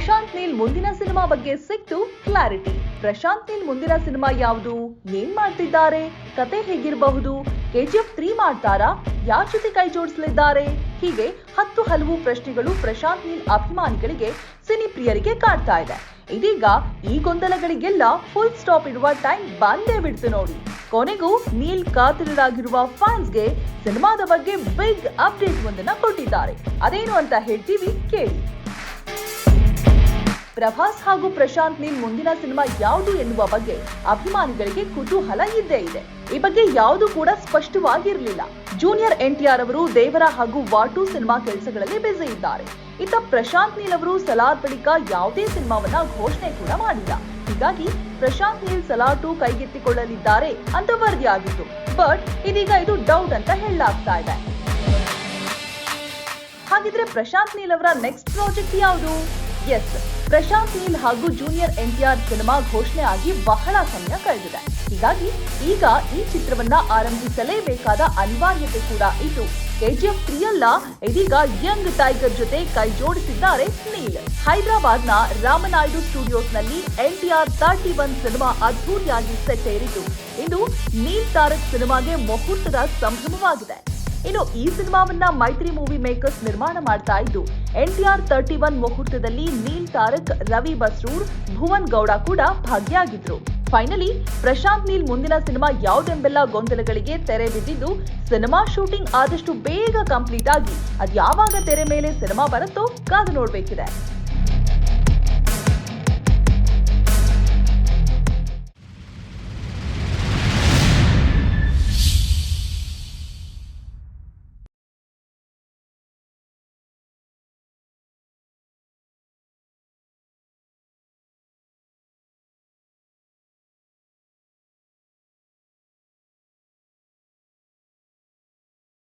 ಪ್ರಶಾಂತ್ ನೀಲ್ ಮುಂದಿನ ಸಿನಿಮಾ ಬಗ್ಗೆ ಸಿಕ್ತು ಕ್ಲಾರಿಟಿ. ಪ್ರಶಾಂತ್ ನೀಲ್ ಮುಂದಿನ ಸಿನಿಮಾ ಯಾವುದು? ಏನ್ ಮಾಡ್ತಿದ್ದಾರೆ? ಕತೆ ಹೇಗಿರಬಹುದು? ಕೆಜಿಎಫ್ ತ್ರೀ ಮಾಡ್ತಾರಾ? ಯಾರ ಜೊತೆ ಕೈ ಜೋಡಿಸಲಿದ್ದಾರೆ? ಹೀಗೆ ಹತ್ತು ಹಲವು ಪ್ರಶ್ನೆಗಳು ಪ್ರಶಾಂತ್ ನೀಲ್ ಅಭಿಮಾನಿಗಳಿಗೆ ಸಿನಿ ಪ್ರಿಯರಿಗೆ ಕಾಡ್ತಾ ಇದೆ. ಇದೀಗ ಈ ಗೊಂದಲಗಳಿಗೆಲ್ಲ ಫುಲ್ ಸ್ಟಾಪ್ ಇಡುವ ಟೈಮ್ ಬಂದೇ ಬಿಡ್ತು ನೋಡಿ. ಕೊನೆಗೂ ನೀಲ್ ಕಾತರರಾಗಿರುವ ಫ್ಯಾನ್ಸ್ಗೆ ಸಿನಿಮಾದ ಬಗ್ಗೆ ಬಿಗ್ ಅಪ್ಡೇಟ್ ಒಂದನ್ನ ಕೊಟ್ಟಿದ್ದಾರೆ. ಅದೇನು ಅಂತ ಹೇಳ್ತೀವಿ ಕೇಳಿ. ಪ್ರಭಾಸ್ ಹಾಗೂ ಪ್ರಶಾಂತ್ ನೀಲ್ ಮುಂದಿನ ಸಿನಿಮಾ ಯಾವುದು ಎನ್ನುವ ಬಗ್ಗೆ ಅಭಿಮಾನಿಗಳಿಗೆ ಕುತೂಹಲ ಇದ್ದೇ ಇದೆ. ಈ ಬಗ್ಗೆ ಯಾವುದು ಕೂಡ ಸ್ಪಷ್ಟವಾಗಿರಲಿಲ್ಲ. ಜೂನಿಯರ್ ಎನ್ಟಿಆರ್ ಅವರು ದೇವರ ಹಾಗೂ ವಾಟು ಸಿನಿಮಾ ಕೆಲಸಗಳಲ್ಲಿ ಬ್ಯುಸಿ ಇದ್ದಾರೆ. ಇತ್ತ ಪ್ರಶಾಂತ್ ನೀಲ್ ಅವರು ಸಲಾರ್ ಬಳಿಕ ಯಾವುದೇ ಸಿನಿಮಾವನ್ನ ಘೋಷಣೆ ಕೂಡ ಮಾಡಿಲ್ಲ. ಹೀಗಾಗಿ ಪ್ರಶಾಂತ್ ನೀಲ್ ಸಲಾಟು ಕೈಗೆತ್ತಿಕೊಳ್ಳಲಿದ್ದಾರೆ ಅಂತ ವರದಿಯಾಗಿತ್ತು ಬಟ್ ಇದೀಗ ಇದು ಡೌಟ್ ಅಂತ ಹೇಳಲಾಗ್ತಾ ಇದೆ. ಹಾಗಿದ್ರೆ ಪ್ರಶಾಂತ್ ನೀಲ್ ಅವರ ನೆಕ್ಸ್ಟ್ ಪ್ರಾಜೆಕ್ಟ್ ಯಾವುದು? ಎಸ್. ಪ್ರಶಾಂತ್ ನೀಲ್ ಹಾಗೂ ಜೂನಿಯರ್ ಎನ್ಟಿಆರ್ ಸಿನಿಮಾ ಘೋಷಣೆ ಆಗಿ ಬಹಳ ಸಮಯ ಕಳೆದಿದೆ. ಹೀಗಾಗಿ ಈಗ ಈ ಚಿತ್ರವನ್ನ ಆರಂಭಿಸಲೇಬೇಕಾದ ಅನಿವಾರ್ಯತೆ ಕೂಡ ಇದ್ದು ಕೆಜಿಎಫ್ ತ್ರೀ ಅಲ್ಲ, ಇದೀಗ ಯಂಗ್ ಟೈಗರ್ ಜೊತೆ ಕೈ ಜೋಡಿಸಿದ್ದಾರೆ ನೀಲ್. ಹೈದರಾಬಾದ್ನ ರಾಮನಾಯ್ಡು ಸ್ಟುಡಿಯೋಸ್ನಲ್ಲಿ ಎನ್ಟಿಆರ್ ತರ್ಟಿ ಒನ್ ಸಿನಿಮಾ ಅದ್ಧೂರಿಯಾಗಿ ಸೆಟ್ ಇದು ಇಂದು ನೀಲ್ ತಾರಕ್ ಸಿನಿಮಾಗೆ ಮುಹೂರ್ತದ ಸಂಭ್ರಮವಾಗಿದೆ. ಇನ್ನು ಈ ಸಿನಿಮಾವನ್ನ ಮೈತ್ರಿ ಮೂವಿ ಮೇಕರ್ಸ್ ನಿರ್ಮಾಣ ಮಾಡ್ತಾ ಇದ್ದು, ಎನ್ಟಿಆರ್ ತರ್ಟಿ ಒನ್ ಮುಹೂರ್ತದಲ್ಲಿ ನೀಲ್ ತಾರಕ್, ರವಿ ಬಸ್ರೂರ್, ಭುವನ್ ಗೌಡ ಕೂಡ ಭಾಗಿಯಾಗಿದ್ರು. ಫೈನಲಿ, ಪ್ರಶಾಂತ್ ನೀಲ್ ಮುಂದಿನ ಸಿನಿಮಾ ಯಾವುದೆಂಬೆಲ್ಲ ಗೊಂದಲಗಳಿಗೆ ತೆರೆ ಬಿದ್ದಿದ್ದು, ಸಿನಿಮಾ ಶೂಟಿಂಗ್ ಆದಷ್ಟು ಬೇಗ ಕಂಪ್ಲೀಟ್ ಆಗಿ ಅದ್ಯಾವಾಗ ತೆರೆ ಮೇಲೆ ಸಿನಿಮಾ ಬರುತ್ತೋ ಕಾದು ನೋಡ್ಬೇಕಿದೆ.